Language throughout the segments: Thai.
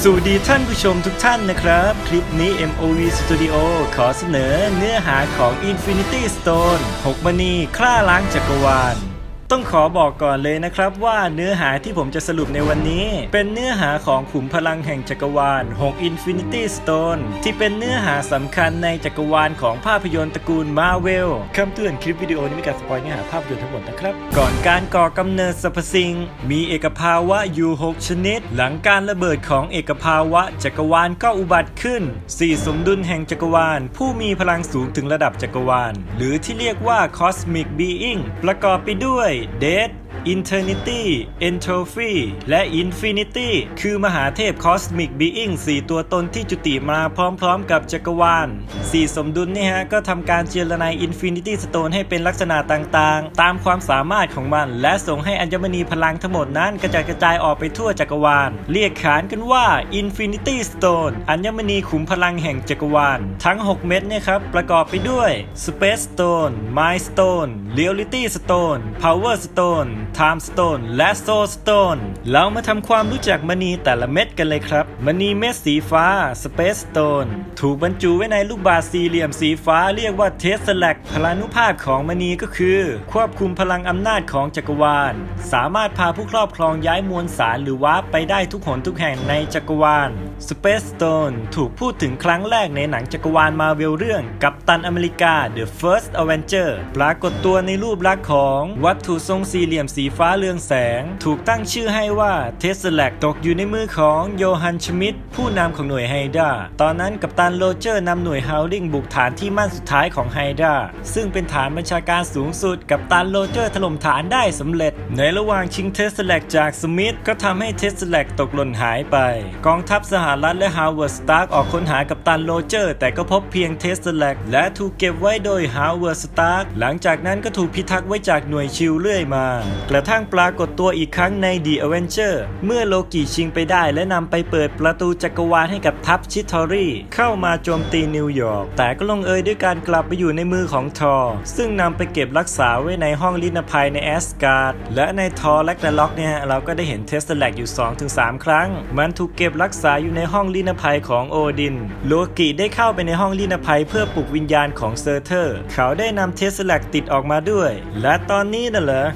สวัสดีท่านผู้ชมทุกท่านนะครับ คลิปนี้ MOV Studio ขอเสนอเนื้อหาของ Infinity Stone 6มณี ฆ่าล้างจักรวาล ต้องขอบอกก่อนเลยนะครับว่าเนื้อหาที่ผมจะสรุปในวันนี้ เป็นเนื้อหาของขุมพลังแห่งจักรวาล6 Infinity Stone ที่เป็นเนื้อหาสำคัญในจักรวาลของภาพยนตร์ตระกูล Marvel คำเตือนคลิปวิดีโอนี้มีการสปอยเนื้อหาภาพยนตร์ทั้งหมดนะครับ ก่อนการก่อกำเนิดสรรพสิ่ง มีเอกภาวะอยู่ 6 ชนิด หลังการระเบิดของเอกภาวะจักรวาลก็อุบัติขึ้น 4 สมดุลแห่งจักรวาล ผู้มีพลังสูงถึงระดับจักรวาล หรือที่เรียกว่า Cosmic Being ประกอบไปด้วย dead. Eternity Entropy และ Infinity คือมหาเทพ Cosmic Being 4 ตัวตนที่จุติมาพร้อมๆ กับจักรวาล 4 สมดุลเนี่ยฮะ ก็ทำการเจรนาย Infinity Stone ให้เป็นลักษณะต่างๆ ตามความสามารถของมัน และส่งให้อัญมณีพลังทั้งหมดนั้นกระจายกระจายออกไปทั่วจักรวาล เรียกขานกันว่า Infinity Stone อัญมณีขุมพลังแห่งจักรวาล ทั้ง 6 เม็ดเนี่ยครับ ประกอบไปด้วย Space Stone Mind Stone Reality Stone Power Stone Time Stone และ Soul Stone เรามาทำความรู้จักมณีแต่ละเม็ดกันเลยครับ มณีเม็ดสีฟ้า Space Stone ถูกบรรจุไว้ในลูกบาศก์สี่เหลี่ยมสีฟ้าเรียกว่า Tesseract พลานุภาพของมณีก็คือ ควบคุมพลังอำนาจของจักรวาล สามารถพาผู้ครอบครองย้ายมวลสารหรือวาร์ปไปได้ทุกหนทุกแห่งในจักรวาล Space Stone ถูกพูดถึงครั้งแรกในหนังจักรวาลมาเวลเรื่องกัปตันอเมริกา The First Avenger ปรากฏตัวในรูปลักษณ์ของวัตถุทรงสี่เหลี่ยมสีฟ้าเรืองแสง ถูกตั้งชื่อให้ว่า Tesseract ตกอยู่ในมือของโยฮันชมิดผู้นำของหน่วยไฮดราตอนนั้นกัปตันโรเจอร์นำหน่วยฮาวลิงบุกฐานที่มั่นสุดท้ายของไฮดราซึ่งเป็นฐานบัญชาการสูงสุด กัปตันโรเจอร์ถล่มฐานได้สำเร็จ ในระหว่างชิงเทสแลกจากสมิธก็ทำให้เทสแลกตกหล่นหายไป กองทัพสหรัฐและฮาวเวิร์ดสตาร์กออกค้นหากัปตันโรเจอร์ แต่ก็พบเพียงเทสแลกและถูกเก็บไว้โดยฮาวเวิร์ดสตาร์กหลังจากนั้นก็ถูกพิทักษ์ไว้จากหน่วยชิลเรื่อยมา กระทั่งปรากฏตัวอีกครั้งใน The Avenger เมื่อโลกิชิงไปได้และนำไปเปิดประตูจักรวาลให้กับทัพชิทอรี่เข้ามาโจมตีนิวยอร์กแต่ก็ลงเอยด้วยการกลับไปอยู่ในมือของทอร์ซึ่งนำไปเก็บรักษาไว้ในห้องลินภัยในแอสการ์ดและในทอร์แลกระล็อกเนี่ยเราก็ได้เห็นเทสแลกอยู่ 2-3 ครั้ง มันถูกเก็บรักษาอยู่ในห้องลีนภัยของโอดิน โลกิได้เข้าไปในห้องลีนภัยเพื่อปลุกวิญญาณของเซอร์เทอร์ เขาได้นำเทสแลกติดออกมาด้วย และตอนนี้น่ะเหรอ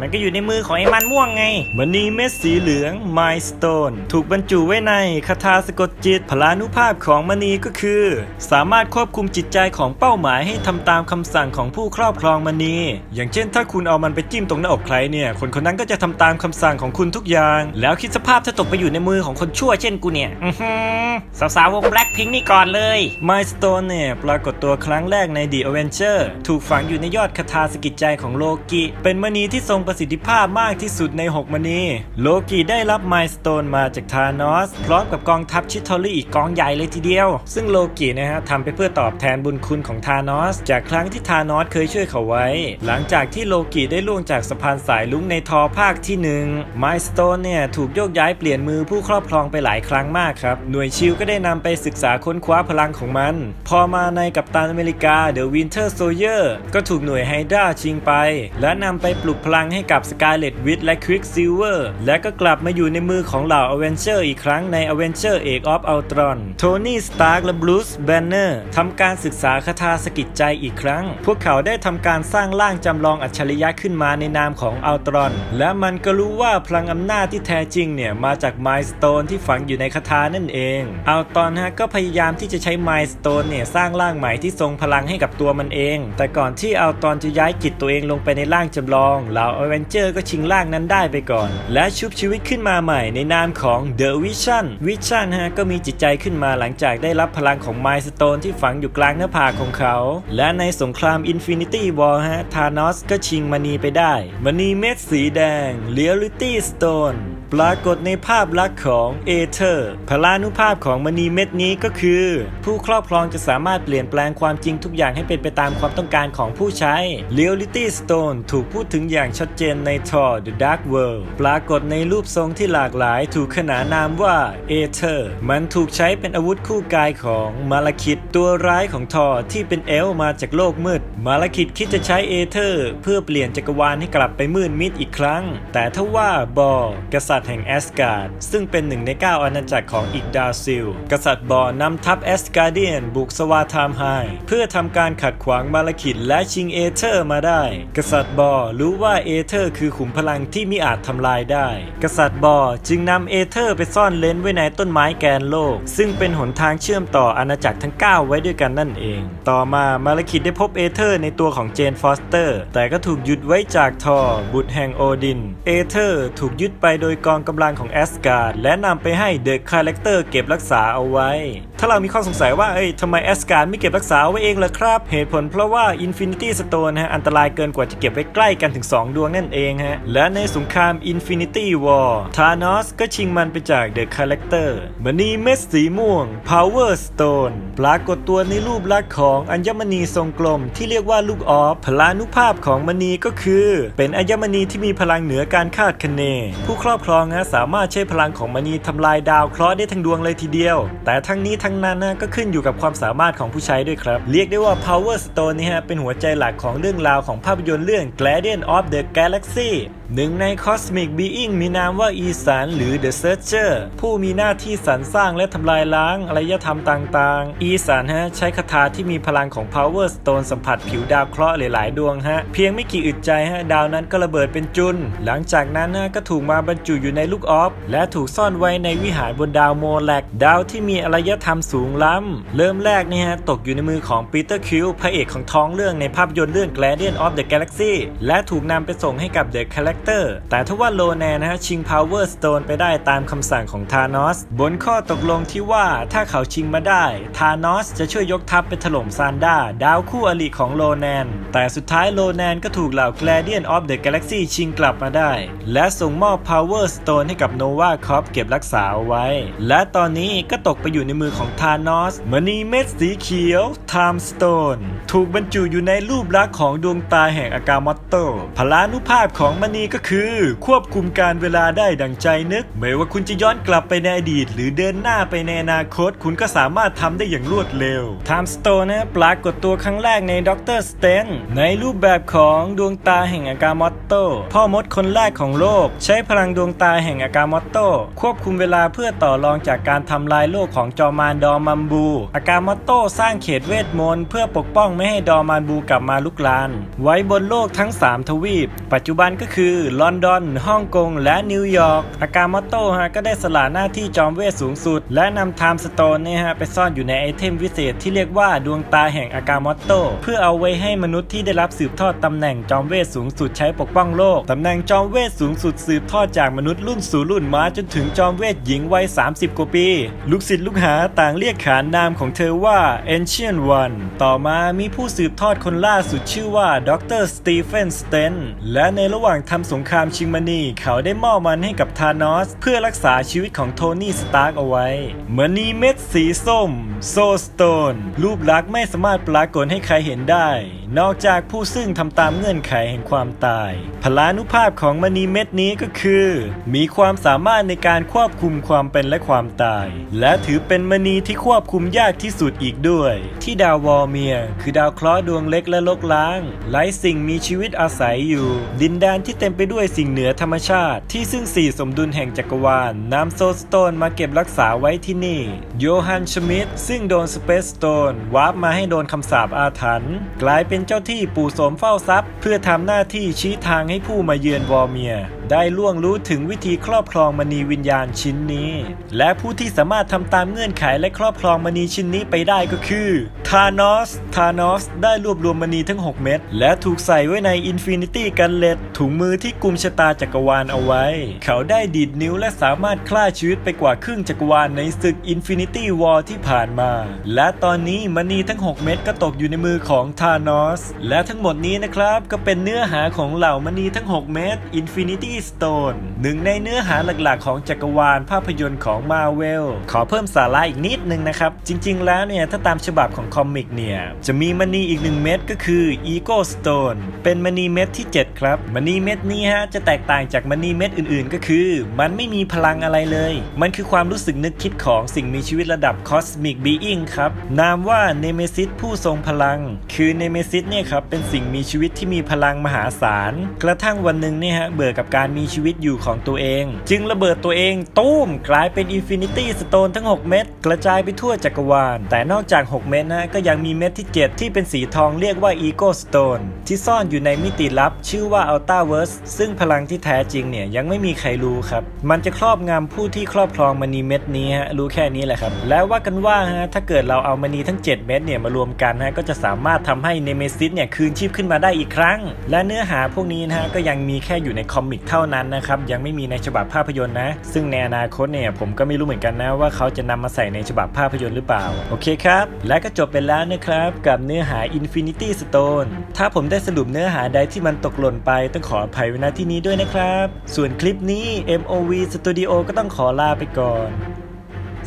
มันก็อยู่ในมือของไอ้มันม่วงไงมณีเม็ดสีเหลือง My Stone ถูกบรรจุไว้ในคาถาสะกดจิต พลานุภาพของมณีก็คือ สามารถควบคุมจิตใจของเป้าหมายให้ทำตามคำสั่งของผู้ครอบครองมณี อย่างเช่น ถ้าคุณเอามันไปจิ้มตรงหน้าอกใครเนี่ย คนคนนั้นก็จะทำตามคำสั่งของคุณทุกอย่าง แล้วคิดสภาพถ้าตกไปอยู่ในมือของคนชั่วเช่นกูเนี่ยอือหือสาวๆวงแบล็คพิงนี่ก่อนเลย My Stone เนี่ยปรากฏตัวครั้งแรกใน The Avenger ถูกฝังอยู่ในยอดคาถาสกิจใจของโลกิ เป็นมณีที่ทรงประสิทธิภาพมากที่สุดใน 6มณีโลกิได้รับ My Stone มาจากธานอส พร้อมกับกองทัพชิทอรี่อีกกองใหญ่เลยทีเดียว ซึ่งโลกินะฮะทำไปเพื่อตอบแทนบุญคุณของธานอส จากครั้งที่ธานอสเคยช่วยเขาไว้ หลังจากที่โลกิได้ล่วงจากสะพานสายลุงในทอภาคที่หนึ่ง My Stone เนี่ยถูกโยกย้ายเปลี่ยนมือผู้ครอบครองไปหลายครั้งมากครับ หน่วยชิลก็ได้นำไปศึกษาค้นคว้าพลังของมัน พอมาในกัปตันอเมริกา The Winter Soldier ก็ถูกหน่วยไฮดราชิงไป และนำไปปลุกพลังใให้กับ Scarlet Witch และ Quicksilver และก็กลับมาอยู่ในมือของเหล่า Avenger อีกครั้งใน Avenger Age of Ultron โทนี่สตาร์กและบรูซแบนเนอร์ทำการศึกษาคาถาสกิจใจอีกครั้ง พวกเขาได้ทำการสร้างร่างจำลองอัจฉริยะขึ้นมาในนามของอัลตรอน และมันก็รู้ว่าพลังอำนาจที่แท้จริงเนี่ย มาจากไมสโตนที่ฝังอยู่ในคาถานั่นเองอัลตรอนฮะก็พยายามที่จะใช้ไมสโตนเนี่ย สร้างร่างใหม่ที่ทรงพลังให้กับตัวมันเอง แต่ก่อนที่อัลตรอนจะย้ายจิตตัวเองลงไปในร่างจำลองเหล่าอเวนเจอร์ก็ชิงร่างนั้นได้ไปก่อน และชุบชีวิตขึ้นมาใหม่ในนามของ The Vision Vision ฮะก็มีจิตใจขึ้นมาหลังจากได้รับพลังของไมสโตนที่ฝังอยู่กลางหน้าผากของเขา และในสงครามอินฟินิตี้วอลฮะ ธานอสก็ชิงมณีไปได้ มณีเม็ดสีแดง Reality Stone ปรากฏในภาพลักษณ์ของเอเธอร์พลานุภาพของมณีเม็ดนี้ก็คือ ผู้ครอบครองจะสามารถเปลี่ยนแปลงความจริงทุกอย่างให้เป็นไปตามความต้องการของผู้ใช้ Reality Stone ถูกพูดถึงอย่างชัดเจนใน Thor The Dark World ปรากฏในรูปทรงที่หลากหลายถูกขนานนามว่าเอเธอร์มันถูกใช้เป็นอาวุธคู่กายของมาลาคิดตัวร้ายของทอร์ที่เป็นเอลมาจากโลกมืด มาลาคิดคิดจะใช้เอเธอร์เพื่อเปลี่ยนจักรวาลให้กลับไปมืดมิดอีกครั้ง แต่ถ้าว่าบอกษัตริย์ษัตริย์แห่งแอสการ์ดซึ่งเป็นหนึ่งใน 9 อาณาจักรของอีกดาซิล กษัตริย์บอร์นำทัพแอสการ์เดียนบุกสวาทามไฮเพื่อทำการขัดขวางมาลคิดและชิงเอเธอร์มาได้ กษัตริย์บอร์รู้ว่าเอเธอร์คือขุมพลังที่มิอาจทำลายได้ กษัตริย์บอร์จึงนำเอเธอร์ไปซ่อนเลนไว้ในต้นไม้แกนโลก ซึ่งเป็นหนทางเชื่อมต่ออาณาจักรทั้ง 9 ไว้ด้วยกันนั่นเอง ต่อมามาลคิดได้พบเอเธอร์ในตัวของเจนฟอสเตอร์ แต่ก็ถูกหยุดไว้จากทอบุตรแห่งโอดิน เอเธอร์ถูกยึดไปโดยกองกำลังของแอสการ์ดและนำไปให้เดอะคาแรคเตอร์เก็บรักษาเอาไว้ถ้าเรามีข้อสงสัยว่าเอ้ยทำไมแอสการ์ดไม่เก็บรักษาไว้เองล่ะครับ เหตุผลเพราะว่า Infinity Stone ฮะอันตรายเกินกว่าจะเก็บไว้ใกล้กันถึง 2 ดวงนั่นเองฮะ และในสงคราม Infinity War ธานอสก็ชิงมันไปจากเดอะคาแรคเตอร์มณีเม็ดสีม่วง Power Stone ปรากฏตัวในรูปลักษณ์ของอัญมณีทรงกลม ที่เรียกว่าลูกออฟพลานุภาพของมณีก็คือ เป็นอัญมณีที่มีพลังเหนือการคาดคะเน ผู้ครอบครองนะสามารถใช้พลังของมณีทำลายดาวเคราะห์ได้ทั้งดวงเลยทีเดียว แต่ทั้งนี้ทั้งนั้นนะก็ขึ้นอยู่กับความสามารถของผู้ใช้ด้วยครับ เรียกได้ว่า Power Stone นี่ฮะเป็นหัวใจหลักของเรื่องราวของภาพยนตร์เรื่อง Guardian of the Galaxy หนึ่งใน Cosmic Being มีนามว่าอีสานหรือ The Searcher ผู้มีหน้าที่สรรสร้างและทำลายล้างอารยธรรมต่างๆ อีสานฮะใช้คาถาที่มีพลังของ Power Stone สัมผัสผิวดาวเคราะห์หลายๆ ดวงฮะ เพียงไม่กี่อึดใจฮะดาวนั้นก็ระเบิดเป็นจุน หลังจากนั้นฮะก็ถูกมาบรรจุอยู่ในลูกออฟ และถูกซ่อนไว้ในวิหารบนดาวโมแลกดาวที่มีอารยธรรมสูงล้ำ เริ่มแรกนี่ฮะตกอยู่ในมือของปีเตอร์คิวพระเอกของท้องเรื่องในภาพยนตร์เรื่อง Guardian of the Galaxy และถูกนำไปส่งให้กับ The Character แต่ทว่าโลแนนนะฮะชิง Power Stone ไปได้ตามคำสั่งของธานอส บนข้อตกลงที่ว่าถ้าเขาชิงมาได้ธานอสจะช่วยยกทัพไปถล่มซานด้าดาวคู่อริของโลแนน แต่สุดท้ายโลแนนก็ถูกเหล่า Guardian of the Galaxy ชิงกลับมาได้ และส่งมอบ Power Stone ให้กับโนวาคอปเก็บรักษาเอาไว้ และตอนนี้ก็ตกไปอยู่ในมือของธานอสมณีเม็ดสีเขียว Time Stone ถูกบรรจุอยู่ในรูปลักษณ์ของดวงตาแห่งอากามอตโตพลานุภาพของมณีก็คือ ควบคุมการเวลาได้ดังใจนึก ไม่ว่าคุณจะย้อนกลับไปในอดีต หรือเดินหน้าไปในอนาคต คุณก็สามารถทำได้อย่างรวดเร็ว Time Stone นะปรากฏตัวครั้งแรกในด็อกเตอร์สเตนในรูปแบบของดวงตาแห่งอากามอตโต พ่อมดคนแรกของโลก ใช้พลังดวงตาแห่งอากามอตโต ควบคุมเวลาเพื่อต่อรองจากการทำลายโลกของจอมานดอมัมบูอากามอตโตสร้างเขตเวทมนต์เพื่อปกป้องไม่ให้ดอมานบูกลับมาลุกลาน ไว้บนโลกทั้ง 3 ทวีป ปัจจุบันก็คือลอนดอนฮ่องกง และนิวยอร์กอากามอตโตฮะก็ได้สละหน้าที่จอมเวทสูงสุด และนำไทม์สโตนเนี่ยฮะไปซ่อนอยู่ในไอเทมวิเศษที่เรียกว่าดวงตาแห่งอากามอตโต้เพื่อเอาไว้ให้มนุษย์ที่ได้รับสืบทอดตำแหน่งจอมเวทสูงสุดใช้ปกป้องโลกตำแหน่งจอมเวทสูงสุดสืบทอดจากมนุษย์รุ่นสู่รุ่นมาจนถึงจอมเวทหญิงวัย 30 กว่าปี ลูกศิษย์ลูกหาต่างเรียกขานนามของเธอว่า Ancient One ต่อมามีผู้สืบทอดคนล่าสุดชื่อว่าดรสตีเฟนสเตนและในระหว่างทำสงครามชิงมณีเขาได้มอบมันให้กับธานอส เพื่อรักษาชีวิตของโทนี่สตาร์กเอาไว้มณีเม็ดสีส้ม โซสโตน รูปลักษณ์ไม่สามารถปรากฏให้ใครเห็นได้ นอกจากผู้ซึ่งทำตามเงื่อนไขแห่งความตาย พลานุภาพของมณีเม็ดนี้ก็คือ มีความสามารถในการควบคุมความเป็นและความตาย และถือเป็นมณีที่ควบคุมยากที่สุดอีกด้วย ที่ดาววอร์เมีย คือดาวเคราะห์ดวงเล็กและลกล้างไร้สิ่งมีชีวิตอาศัยอยู่ ดินแดนที่เต็มไปด้วยสิ่งเหนือธรรมชาติ ที่ซึ่งสี่สมดุลแห่งจักรวาลนำโซลสโตนมาเก็บรักษาไว้ที่นี่ โยฮันชมิดซึ่งโดนสเปซสโตนวาร์ปมาให้โดนคำสาปอาถรรพ์กลายเป็นเจ้าที่ปู่โสมเฝ้าทรัพย์ เพื่อทำหน้าที่ชี้ทางให้ผู้มาเยือนวอร์เมีย ได้ล่วงรู้ถึงวิธีครอบครองมณีวิญญาณชิ้นนี้ และผู้ที่สามารถทำตามเงื่อนไขและครอบครองมณีชิ้นนี้ไปได้ก็คือธานอสธานอสได้รวบรวมมณีทั้ง 6 เม็ดและถูกใส่ไว้ในอินฟินิตี้กันเลตถุงมือที่กุมชะตาจักรวาลเอาไว้ เขาได้ดีดนิ้วและสามารถฆ่าชีวิตไปกว่าครึ่งจักรวาลในศึกอินฟินิตี้วอร์ที่ผ่านมา และตอนนี้มณีทั้ง 6 เม็ดก็ตกอยู่ในมือของธานอสและทั้งหมดนี้นะครับก็เป็นเนื้อหาของเหล่ามณีทั้ง 6 เม็ดอินฟินิตี Infinity Stone หนึ่งในเนื้อหาหลักๆ ของจักรวาลภาพยนตร์ของมาเวลขอเพิ่มสาระอีกนิดนึงนะครับ จริง ๆ แล้วเนี่ย ถ้าตามฉบับของคอมิกเนี่ย จะมีมณีอีกหนึ่งเม็ดก็คือ Ego Stone เป็นมณีเม็ดที่ 7 ครับมณีเม็ดนี้ฮะจะแตกต่างจากมณีเม็ดอื่นๆ ก็คือ มันไม่มีพลังอะไรเลย มันคือความรู้สึกนึกคิดของสิ่งมีชีวิตระดับ Cosmic Being ครับนามว่าเนเมซิสผู้ทรงพลัง คือเนเมซิสเนี่ยครับเป็นสิ่งมีชีวิตที่มีพลังมหาศาลกระทั่งวันหนึ่งเนี่ยฮะเบื่อกับการการมีชีวิตอยู่ของตัวเอง จึงระเบิดตัวเองตู้มกลายเป็น Infinity Stone ทั้ง 6 เม็ดกระจายไปทั่วจักรวาล แต่นอกจาก 6 เม็ดนะก็ยังมีเม็ดที่ 7 ที่เป็นสีทองเรียกว่า Ego Stone ที่ซ่อนอยู่ในมิติลับ ชื่อว่า Ultraverse ซึ่งพลังที่แท้จริงเนี่ยยังไม่มีใครรู้ครับ มันจะครอบงำผู้ที่ครอบครองมณีเม็ดนี้ฮะรู้แค่นี้แหละครับ แล้วว่ากันว่าฮะถ้าเกิดเราเอามณีทั้ง 7 เม็ดเนี่ยมารวมกันฮะก็จะสามารถทำให้เนเมซิสเนี่ยคืนชีพขึ้นมาได้อีกครั้ง และเนื้อหาพวกนี้นะฮะก็ยังมีแค่อยู่ในคอมิกเท่านั้นนะครับยังไม่มีในฉบับภาพยนตร์นะ ซึ่งในอนาคตเนี่ยผมก็ไม่รู้เหมือนกันนะว่าเขาจะนำมาใส่ในฉบับภาพยนตร์หรือเปล่า โอเคครับ และก็จบไปแล้วนะครับ กับเนื้อหา Infinity Stone ถ้าผมได้สรุปเนื้อหาใดที่มันตกหล่นไปต้องขออภัยไว้ณที่นี้ด้วยนะครับ ส่วนคลิปนี้ MOV Studio ก็ต้องขอลาไปก่อน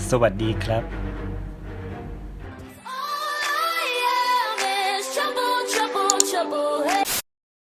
สวัสดีครับ